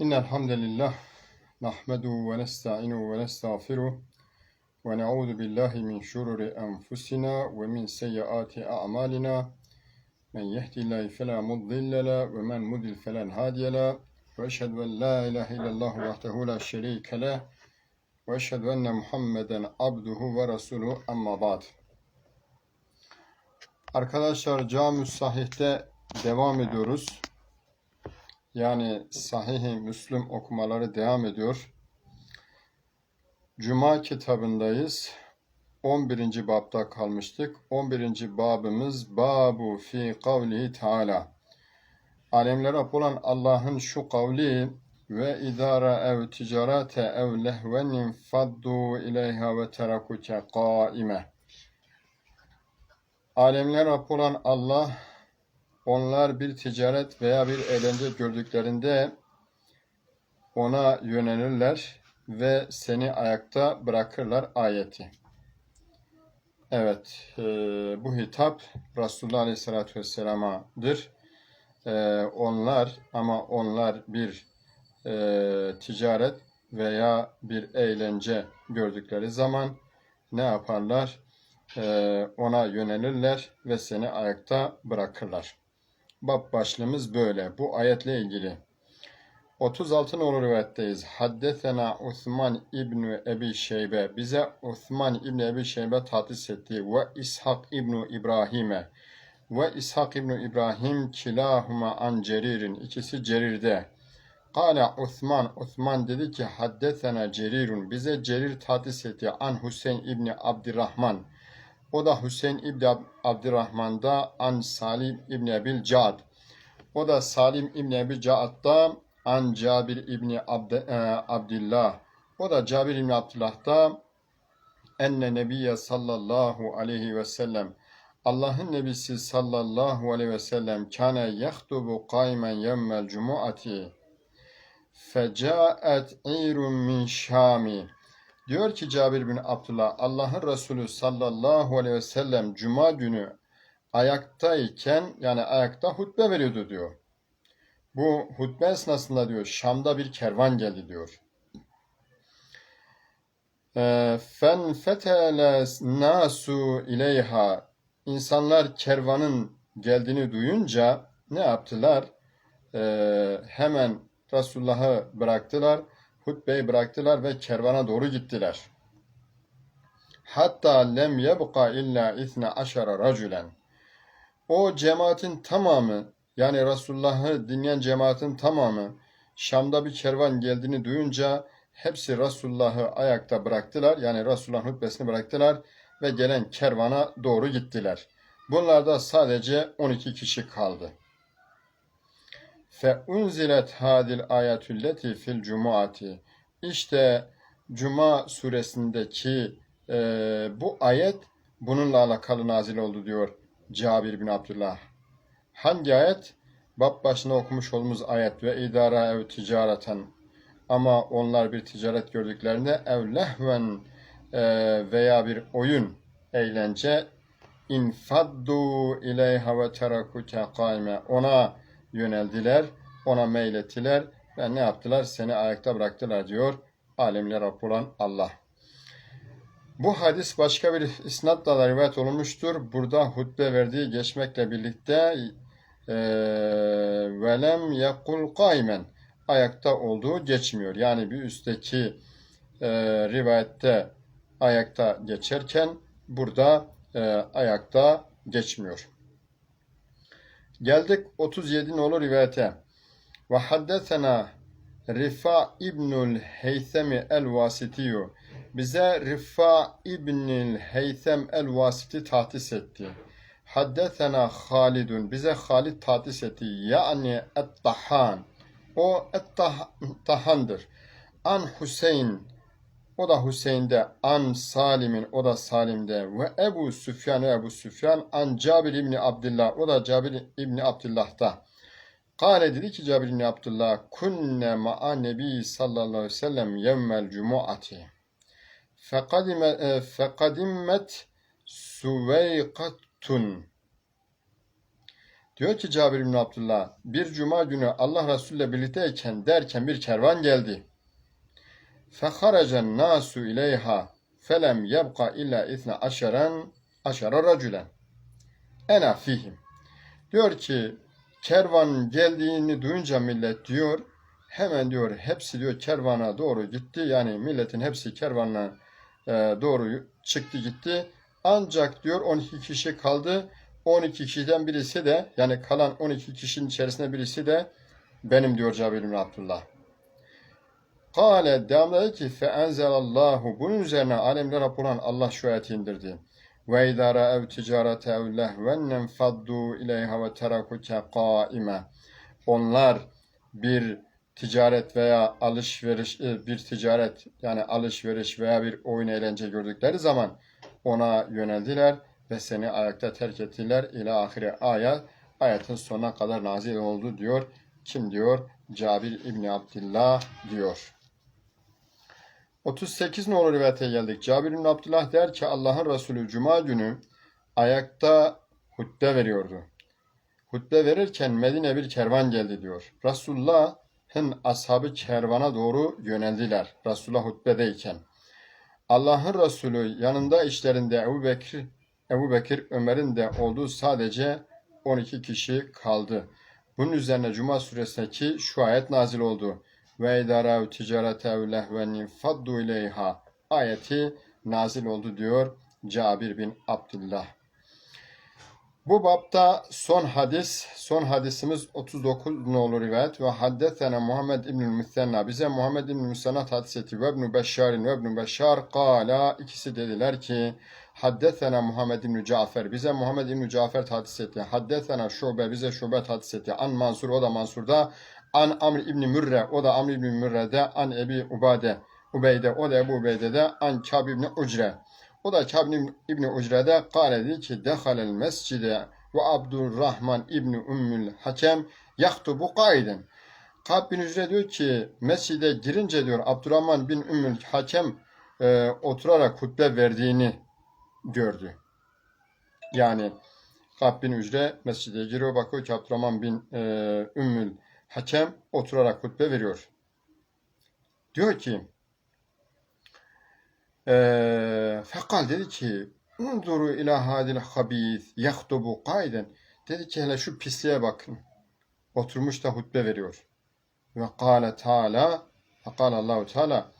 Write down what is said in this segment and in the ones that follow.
إن الحمد لله نحمده ونستعينه ونستغفره ونعوذ بالله من شرور أنفسنا ومن سيئات أعمالنا من يهدي الله فلا مضل له ومن مضل فلا هادي له وأشهد أن لا إله إلا الله وحده لا شريك له وأشهد أن محمدا عبده ورسوله أما بعد Arkadaşlar Cami Sahih'te devam ediyoruz. Yani Sahih-i Müslüm okumaları devam ediyor. Cuma kitabındayız. 11. babda kalmıştık. 11. babımız Babu fi kavlihi Teala. Alemlere olan Allah'ın şu kavli ve idara ev ticarete ev lehvenin faddu ileyha ve terakuke kaime. Alemler Rabbi olan Allah onlar bir ticaret veya bir eğlence gördüklerinde ona yönelirler ve seni ayakta bırakırlar ayeti. Evet, e, bu hitap Resulullah Aleyhisselatü Vesselam'adır. E, onlar ama onlar bir e, ticaret veya bir eğlence gördükleri zaman ne yaparlar? E, ona yönelirler ve seni ayakta bırakırlar. Bab başlığımız böyle. Bu ayetle ilgili. 36 numaralı rivayetteyiz. Haddesena Osman İbni Ebi Şeybe. Bize Osman İbni Ebi Şeybe tahsis etti. Ve İshak İbni İbrahim'e. Ve İshak İbni İbrahim kilahuma an Cerir'in. İkisi Cerir'de. Kale Osman, Osman dedi ki haddesena Cerirun. Bize Cerir tahsis etti. An Hüseyin İbni Abdurrahman. O da Hüseyin İbni Abdurrahman'da An Salim İbni Ebil Cad. O da Salim İbni Ebil Cad'da An Cabir İbni Abd e, Abdillah. O da Cabir İbni Abdullah'da Enne Nebiye sallallahu aleyhi ve sellem Allah'ın nebisi sallallahu aleyhi ve sellem kâne yehtubu kaymen yemmel cumuati fecaet irun min şami Diyor ki Cabir bin Abdullah, Allah'ın Resulü sallallahu aleyhi ve sellem cuma günü ayaktayken yani ayakta hutbe veriyordu diyor. Bu hutbe esnasında diyor Şam'da bir kervan geldi diyor. Fen fetele nasu ileyha insanlar kervanın geldiğini duyunca ne yaptılar? Ee, hemen Resulullah'ı bıraktılar hutbeyi bıraktılar ve kervana doğru gittiler. Hatta lem yebqa illa isne aşara racülen. O cemaatin tamamı yani Resulullah'ı dinleyen cemaatin tamamı Şam'da bir kervan geldiğini duyunca hepsi Resulullah'ı ayakta bıraktılar. Yani Resulullah'ın hutbesini bıraktılar ve gelen kervana doğru gittiler. Bunlarda sadece 12 kişi kaldı. Fe unzilet hadil ayetülleti fil cumuati. İşte Cuma suresindeki e, bu ayet bununla alakalı nazil oldu diyor Cabir bin Abdullah. Hangi ayet? Bab başına okumuş olduğumuz ayet ve idara ev ticareten ama onlar bir ticaret gördüklerinde ev lehven e, veya bir oyun, eğlence infaddu ileyha ve terakuke kaime ona yöneldiler, ona meylettiler ve ne yaptılar? Seni ayakta bıraktılar diyor alemler olan Allah. Bu hadis başka bir isnatla da rivayet olmuştur. Burada hutbe verdiği geçmekle birlikte velem yakul kaymen ayakta olduğu geçmiyor. Yani bir üstteki e, rivayette ayakta geçerken burada e, ayakta geçmiyor. Geldik 37 nolu rivayete. Ve haddesena Rifa İbnül Heysemi el-Vasitiyu. Bize Rifa İbnül Heysem el-Vasiti tahtis etti. Haddesena Halidun. Bize Halid tahtis etti. Yani et-Tahan. O et-Tahan'dır. An Hüseyin o da Hüseyin'de, an Salim'in, o da Salim'de ve Ebu Süfyan Ebu Süfyan an Cabir İbni Abdullah, o da Cabir İbni Abdullah'ta. Kale dedi ki Cabir İbni Abdullah, kunne ma'a nebi sallallahu aleyhi ve sellem yevmel cumu'ati. Fekadimmet süveykatun. Diyor ki Cabir bin Abdullah, bir cuma günü Allah Resulü ile birlikteyken derken bir kervan geldi. Feharacen nasu ileyha felem yebqa illa itne aşeren aşara racülen. Ena fihim. Diyor ki kervan geldiğini duyunca millet diyor hemen diyor hepsi diyor kervana doğru gitti. Yani milletin hepsi kervanla e, doğru çıktı gitti. Ancak diyor 12 kişi kaldı. 12 kişiden birisi de yani kalan 12 kişinin içerisinde birisi de benim diyor Cabir bin Abdullah. Kale devam dedi ki fe enzelallahu bunun üzerine alemler Rab olan Allah şu ayeti indirdi. Ve idara ev ticarete ev lehvennen faddu ileyha ve terakuke kaime. Onlar bir ticaret veya alışveriş e, bir ticaret yani alışveriş veya bir oyun eğlence gördükleri zaman ona yöneldiler ve seni ayakta terk ettiler ile ahire ayet ayetin sonuna kadar nazil oldu diyor. Kim diyor? Cabir İbni Abdillah diyor. 38 nolu rivayete geldik. Cabir bin Abdullah der ki Allah'ın Resulü Cuma günü ayakta hutbe veriyordu. Hutbe verirken Medine bir kervan geldi diyor. Resulullah'ın ashabı kervana doğru yöneldiler. Resulullah hutbedeyken. Allah'ın Resulü yanında işlerinde Ebu Bekir, Ebu Bekir Ömer'in de olduğu sadece 12 kişi kaldı. Bunun üzerine Cuma suresindeki şu ayet nazil oldu ve idara ticarete ev lehvenin faddu ileyha ayeti nazil oldu diyor Cabir bin Abdullah. Bu bapta son hadis, son hadisimiz 39 nolu rivayet ve haddethena Muhammed İbnül Müthenna. Bize Muhammed İbnül Müthenna hadis etti. Ve İbnü Beşşar'in ve İbnü Beşşar kala ikisi dediler ki Haddethena Muhammed İbnü Cafer. Bize Muhammed İbnü Cafer hadis etti. Haddethena Şube. Bize Şube hadis etti. An Mansur. O da Mansur'da. An Amr İbni Mürre. O da Amr İbni Mürre'de. An Ebi Ubade. Ubeyde. O da Ebu Ubeyde'de. An Kâb İbni Ucre. O da Kâb İbni Ucre'de kâle dedi ki dehalel mescide ve Abdurrahman İbni Ümmül Hakem yaktubu kaiden. Kâb bin Ucre diyor ki mescide girince diyor Abdurrahman bin Ümmül Hakem e, oturarak hutbe verdiğini gördü. Yani Kâb bin Ucre mescide giriyor bakıyor ki Abdurrahman bin e, Ümmül Hakem oturarak hutbe veriyor. Diyor ki ee, fekal dedi ki Unduru ila hadil habis yahtubu kaiden. Dedi ki hele şu pisliğe bakın. Oturmuş da hutbe veriyor. Ve kâle teâlâ Fekal Allahu Teala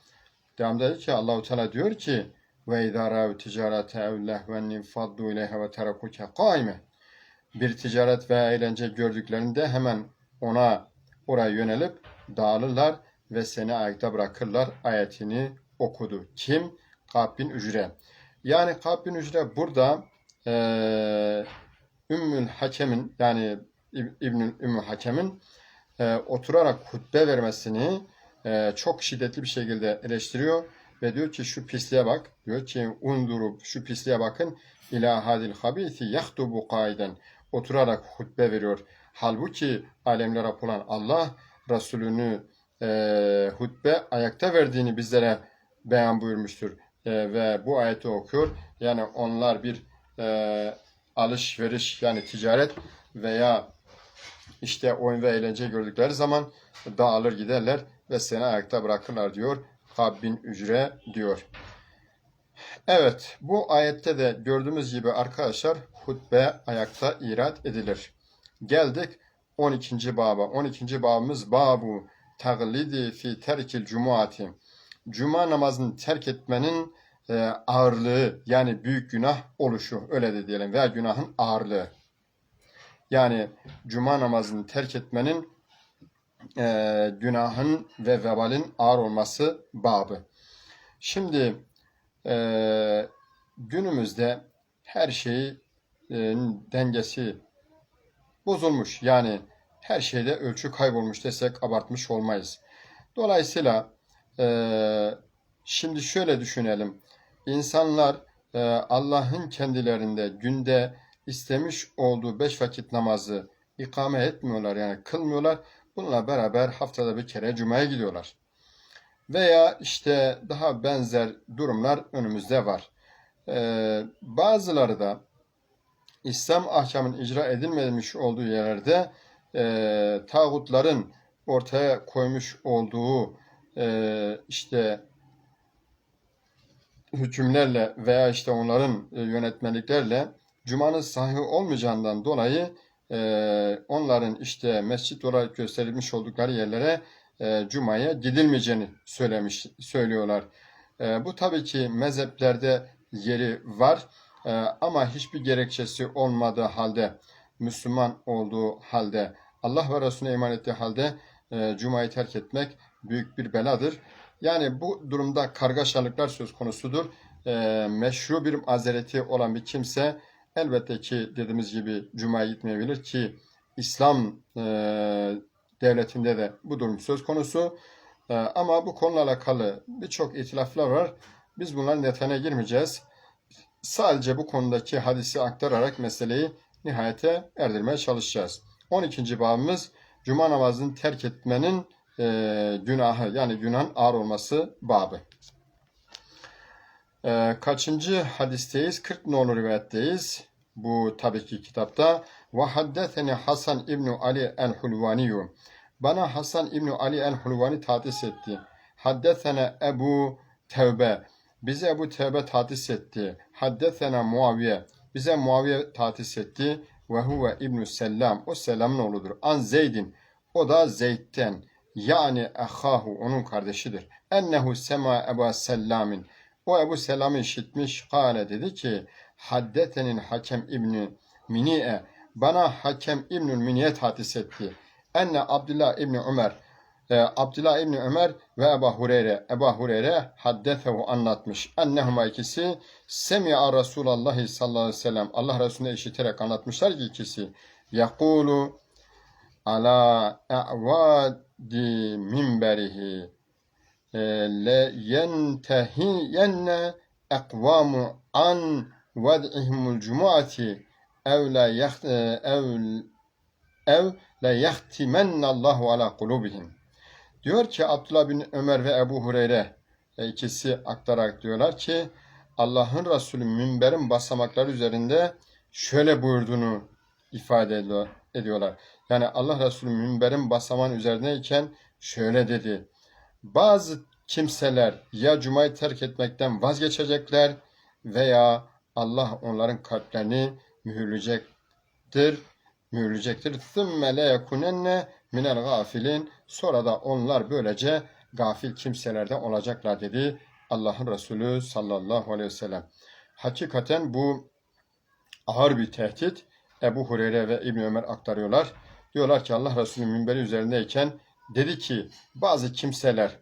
devam dedi ki Allahu Teala diyor ki ve idâ râv ticarete ev lehvennin faddu ileyhe ve terakuke kaime. Bir ticaret veya eğlence gördüklerinde hemen ona oraya yönelip dağılırlar ve seni ayakta bırakırlar ayetini okudu. Kim? Kâb bin Ücre. Yani Kâb bin Ücre burada e, Ümmül Hakem'in yani İb- İbnül Ümmü Hakem'in e, oturarak hutbe vermesini e, çok şiddetli bir şekilde eleştiriyor ve diyor ki şu pisliğe bak. Diyor ki unduru şu pisliğe bakın. İlâ hadil habisi yahtubu kaiden. Oturarak hutbe veriyor. Halbuki alemlere olan Allah Resulünü e, hutbe ayakta verdiğini bizlere beyan buyurmuştur. E, ve bu ayeti okuyor. Yani onlar bir e, alışveriş yani ticaret veya işte oyun ve eğlence gördükleri zaman dağılır giderler ve seni ayakta bırakırlar diyor. Kab bin Ücre diyor. Evet bu ayette de gördüğümüz gibi arkadaşlar hutbe ayakta irat edilir. Geldik 12. baba. 12. babımız babu taglidi fi terkil cumuati. Cuma namazını terk etmenin e, ağırlığı yani büyük günah oluşu öyle de diyelim veya günahın ağırlığı. Yani cuma namazını terk etmenin e, günahın ve vebalin ağır olması babı. Şimdi e, günümüzde her şeyin dengesi bozulmuş. Yani her şeyde ölçü kaybolmuş desek abartmış olmayız. Dolayısıyla e, şimdi şöyle düşünelim. İnsanlar e, Allah'ın kendilerinde günde istemiş olduğu beş vakit namazı ikame etmiyorlar yani kılmıyorlar. Bununla beraber haftada bir kere cumaya gidiyorlar. Veya işte daha benzer durumlar önümüzde var. Ee, bazıları da İslam ahkamının icra edilmemiş olduğu yerlerde e, tağutların ortaya koymuş olduğu e, işte hükümlerle veya işte onların e, yönetmeliklerle Cuma'nın sahih olmayacağından dolayı e, onların işte mescit olarak gösterilmiş oldukları yerlere e, Cuma'ya gidilmeyeceğini söylemiş söylüyorlar. E, bu tabii ki mezheplerde yeri var e, ama hiçbir gerekçesi olmadığı halde Müslüman olduğu halde Allah ve Resulüne iman ettiği halde e, Cuma'yı terk etmek büyük bir beladır. Yani bu durumda kargaşalıklar söz konusudur. E, meşru bir mazereti olan bir kimse elbette ki dediğimiz gibi Cuma'ya gitmeyebilir ki İslam e, devletinde de bu durum söz konusu. E, ama bu konuyla alakalı birçok itilaflar var. Biz bunların detayına girmeyeceğiz. Sadece bu konudaki hadisi aktararak meseleyi nihayete erdirmeye çalışacağız. 12. babımız Cuma namazını terk etmenin e, günahı yani günahın ağır olması babı. E, kaçıncı hadisteyiz? 40 nolu rivayetteyiz. Bu tabii ki kitapta. Haddetheni Hasan İbni Ali el-Hulvaniyu. Bana Hasan İbni Ali el-Hulvani tahdis etti. Haddethene Ebu Tevbe. Bize Ebu Tevbe tahdis etti. Haddethene Muaviye. Bize Muaviye tahdis etti. Ve huve İbnü Selam. O Selam'ın oğludur. An Zeydin. O da Zeyd'den. Yani ehahu onun kardeşidir. Ennehu sema Ebu Sellamin. O Ebu Selam'ı işitmiş. Kale dedi ki Haddetenin Hakem İbni Mini'e bana Hakem İbnül Mini'ye tahdis etti. Enne Abdullah İbni Ömer e, Abdullah İbni Ömer ve Ebu Hureyre Ebu Hureyre haddethehu anlatmış. Ennehuma ikisi semi'a Resulallah sallallahu aleyhi ve sellem Allah Resulüne işiterek anlatmışlar ki ikisi yakulu ala e'vadi minberihi e, le yentehiyenne ekvamu an ved'ihimul cumuati ev la yaht ev ev la yahtimenna Allahu ala kulubihim. Diyor ki Abdullah bin Ömer ve Ebu Hureyre e, ikisi aktararak diyorlar ki Allah'ın Resulü minberin basamakları üzerinde şöyle buyurduğunu ifade ediyor, ediyorlar. Yani Allah Resulü minberin basamağın üzerindeyken şöyle dedi. Bazı kimseler ya cumayı terk etmekten vazgeçecekler veya Allah onların kalplerini mühürleyecektir. Mühürleyecektir. ثُمَّ لَيَكُنَنَّ minel gafilin. Sonra da onlar böylece gafil kimselerden olacaklar dedi Allah'ın Resulü sallallahu aleyhi ve sellem. Hakikaten bu ağır bir tehdit. Ebu Hureyre ve İbn Ömer aktarıyorlar. Diyorlar ki Allah Resulü minberi üzerindeyken dedi ki bazı kimseler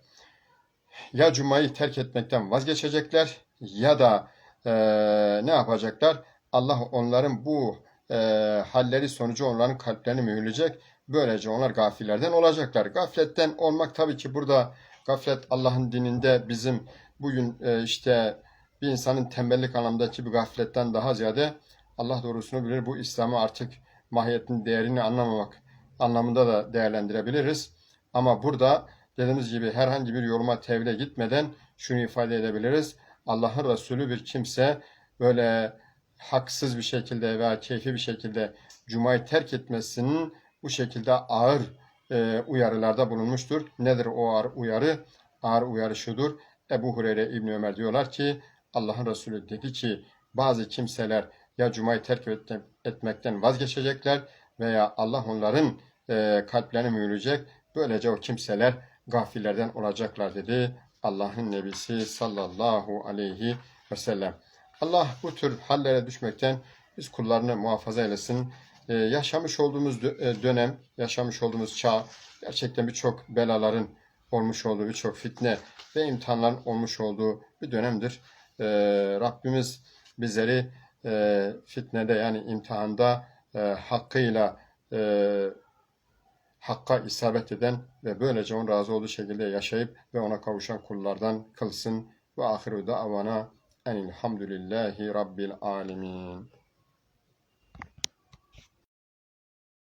ya Cuma'yı terk etmekten vazgeçecekler ya da e, ne yapacaklar? Allah onların bu e, halleri sonucu onların kalplerini mühürleyecek. Böylece onlar gafillerden olacaklar. Gafletten olmak tabii ki burada gaflet Allah'ın dininde bizim bugün e, işte bir insanın tembellik anlamındaki bir gafletten daha ziyade Allah doğrusunu bilir bu İslam'ı artık mahiyetin değerini anlamamak anlamında da değerlendirebiliriz. Ama burada dediğimiz gibi herhangi bir yoruma tevhile gitmeden şunu ifade edebiliriz. Allah'ın Resulü bir kimse böyle haksız bir şekilde veya keyfi bir şekilde Cuma'yı terk etmesinin bu şekilde ağır e, uyarılarda bulunmuştur. Nedir o ağır uyarı? Ağır uyarı şudur. Ebu Hureyre İbni Ömer diyorlar ki Allah'ın Resulü dedi ki bazı kimseler ya Cuma'yı terk etmekten vazgeçecekler veya Allah onların e, kalplerini mühürleyecek. Böylece o kimseler gafillerden olacaklar dedi Allah'ın Nebisi sallallahu aleyhi ve sellem. Allah bu tür hallere düşmekten biz kullarını muhafaza eylesin. Ee, yaşamış olduğumuz dö- dönem, yaşamış olduğumuz çağ gerçekten birçok belaların olmuş olduğu, birçok fitne ve imtihanların olmuş olduğu bir dönemdir. Ee, Rabbimiz bizleri e, fitnede yani imtihanda e, hakkıyla e, hakka isabet eden ve böylece onun razı olduğu şekilde yaşayıp ve ona kavuşan kullardan kılsın. Ve ahiru davana enilhamdülillahi rabbil alemin.